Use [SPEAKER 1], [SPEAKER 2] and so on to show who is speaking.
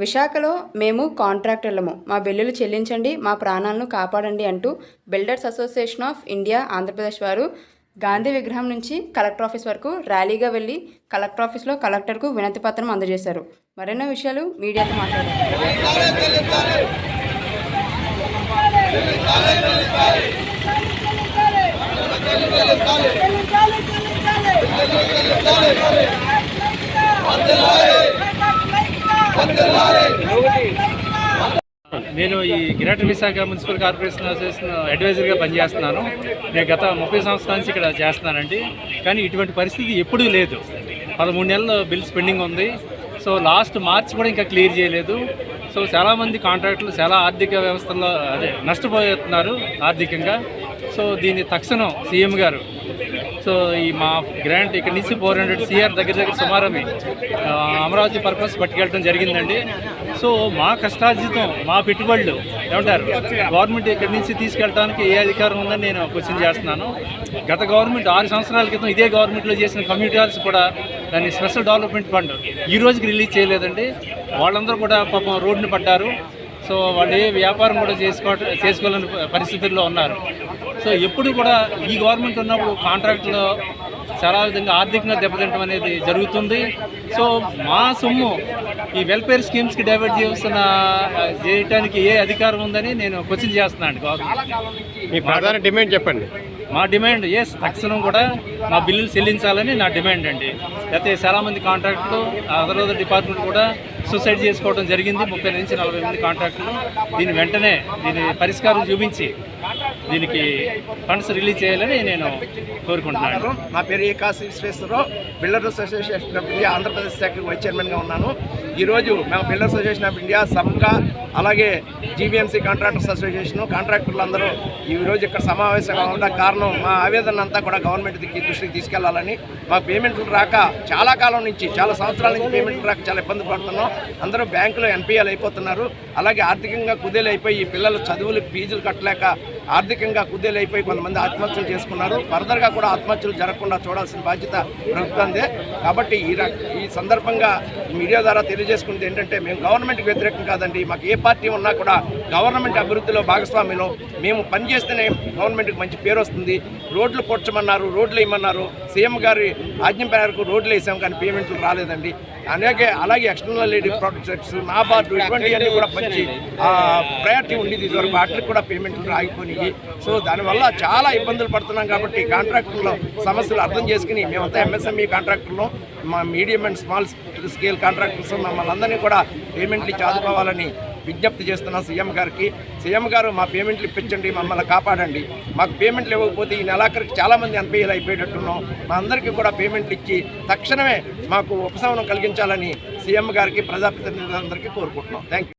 [SPEAKER 1] విశాఖలో మేము కాంట్రాక్టర్లము. మా బిల్లులు చెల్లించండి మా ప్రాణాలను కాపాడండి అంటూ builders association of India Andhra Pradesh వారు గాంధీ విగ్రహం నుంచి కలెక్టర్ ఆఫీస్ వరకు ర్యాలీగా వెళ్ళి కలెక్టర్ ఆఫీస్లో కలెక్టర్కు వినతి పత్రం అందజేశారు. మరెన్నో విషయాలు మీడియాతో మాట్లాడారు.
[SPEAKER 2] నేను ఈ greater Visakha municipal corporation association అడ్వైజర్గా పనిచేస్తున్నాను. నేను గత ముప్పై సంవత్సరాల నుంచి ఇక్కడ చేస్తున్నానండి. కానీ ఇటువంటి పరిస్థితి ఎప్పుడూ లేదు. పదమూడు నెలలు బిల్స్ పెండింగ్ ఉంది. సో లాస్ట్ మార్చ్ కూడా ఇంకా క్లియర్ చేయలేదు. సో చాలామంది కాంట్రాక్టులు చాలా ఆర్థిక వ్యవస్థలో అదే నష్టపోతున్నారు ఆర్థికంగా. సో దీన్ని తక్షణం సీఎం గారు సో ఈ మా గ్రాంట్ ఇక్కడ నుంచి ఫోర్ హండ్రెడ్ సిఆర్ దగ్గర దగ్గర సుమారమే అమరావతి పర్పస్ పట్టుకెళ్ళడం జరిగిందండి. సో మా కష్టార్జితం మా పెట్టుబడులు ఏమంటారు? గవర్నమెంట్ ఇక్కడి నుంచి తీసుకెళ్ళడానికి ఏ అధికారం ఉందని నేను క్వశ్చన్ చేస్తున్నాను. గత గవర్నమెంట్ ఆరు సంవత్సరాల క్రితం ఇదే గవర్నమెంట్లో చేసిన కమ్యూనిటీ హాల్స్ కూడా దాన్ని స్పెషల్ డెవలప్మెంట్ ఫండ్ ఈ రోజుకి రిలీజ్ చేయలేదండి. వాళ్ళందరూ కూడా పాపం రోడ్డుని పడ్డారు. సో వాళ్ళు ఏ వ్యాపారం కూడా చేసుకో చేసుకోలేని పరిస్థితుల్లో ఉన్నారు. సో ఎప్పుడు కూడా ఈ గవర్నమెంట్ ఉన్నప్పుడు కాంట్రాక్ట్లో చాలా విధంగా ఆర్థికంగా దెబ్బతింటం అనేది జరుగుతుంది. సో మా సొమ్ము ఈ వెల్ఫేర్ స్కీమ్స్కి డైవర్ట్ చేస్తున్న చేయడానికి ఏ అధికారం ఉందని నేను క్వశ్చన్ చేస్తున్నాను. గవర్నమెంట్
[SPEAKER 3] మీ ప్రధాన డిమాండ్ చెప్పండి.
[SPEAKER 2] మా డిమాండ్ ఎస్ తక్షణం కూడా మా బిల్లులు చెల్లించాలని నా డిమాండ్ అండి. అయితే చాలామంది కాంట్రాక్టులు అదర్ అదర్ డిపార్ట్మెంట్ కూడా సూసైడ్ చేసుకోవడం జరిగింది. ముప్పై నుంచి నలభై మంది కాంట్రాక్టులు దీని వెంటనే దీని పరిష్కారం చూపించి దీనికి ఫండ్స్ రిలీజ్ చేయాలని నేను కోరుకుంటున్నాను.
[SPEAKER 4] నా పేరు Ekasi Visweswararao builders association of India Andhra Pradesh శాఖ వైస్ చైర్మన్గా ఉన్నాను. ఈరోజు మేము బిల్డర్స్ అసోసియేషన్ ఆఫ్ ఇండియా సమ్కా అలాగే జీవీఎంసీ కాంట్రాక్టర్స్ అసోసియేషన్ కాంట్రాక్టర్లు అందరూ ఈరోజు ఇక్కడ సమావేశంగా ఉండడం కారణం మా ఆవేదన అంతా కూడా గవర్నమెంట్ దృష్టికి తీసుకెళ్ళాలని. మా పేమెంట్లు రాక చాలా కాలం నుంచి చాలా సంవత్సరాల నుంచి పేమెంట్లు రాక చాలా ఇబ్బంది పడుతున్నాం. అందరూ బ్యాంకులో ఎన్పిఎల్ అయిపోతున్నారు. అలాగే ఆర్థికంగా కుదేలు అయిపోయి పిల్లలు చదువులకు ఫీజులు కట్టలేక ఆర్థికంగా కుదేలు అయిపోయి కొంతమంది ఆత్మహత్యలు చేసుకున్నారు. ఫర్దర్గా కూడా ఆత్మహత్యలు జరగకుండా చూడాల్సిన బాధ్యత ప్రభుత్వందే. కాబట్టి ఈ ర- ఈ సందర్భంగా మీడియా ద్వారా తెలియజేసుకున్నది ఏంటంటే మేము గవర్నమెంట్కి వ్యతిరేకం కాదండి. మాకు ఏ పార్టీ ఉన్నా కూడా గవర్నమెంట్ అభివృద్ధిలో భాగస్వామ్యంలో మేము పనిచేస్తేనే గవర్నమెంట్కి మంచి పేరు వస్తుంది. రోడ్లు పొడ్చమన్నారు రోడ్లు వేయమన్నారు. సీఎం గారి ఆజ్ఞ మేరకు రోడ్లు వేసాం కానీ పేమెంట్లు రాలేదండి. అలాగే అలాగే ఎక్స్టర్నల్ లేడీ ప్రాజెక్ట్స్ నాబార్డు ఇటువంటివన్నీ కూడా మంచి ప్రయారిటీ ఉండేది ఇదివరకు. వాటికి కూడా పేమెంట్లు ఆగిపోయినాయి సో దానివల్ల చాలా ఇబ్బందులు పడుతున్నాం కాబట్టి కాంట్రాక్టుల్లో సమస్యలు అర్థం చేసుకుని మేమంతా ఎంఎస్ఎంఈ కాంట్రాక్టర్లు మా medium and small scale contractors మమ్మల్ని అందరినీ కూడా పేమెంట్లు ఇచ్చి విజ్ఞప్తి చేస్తున్నాం సీఎం గారికి సీఎం గారు మా పేమెంట్లు ఇప్పించండి మమ్మల్ని కాపాడండి. మాకు పేమెంట్లు ఇవ్వకపోతే ఈ నెలాఖరికి చాలామంది ఎన్పిఎల్ అయిపోయేటట్టున్నాం. మా అందరికీ కూడా పేమెంట్లు ఇచ్చి తక్షణమే మాకు ఉపశమనం కలిగించాలని సీఎం గారికి ప్రజాప్రతినిధులందరికీ కోరుకుంటున్నాం. Thank you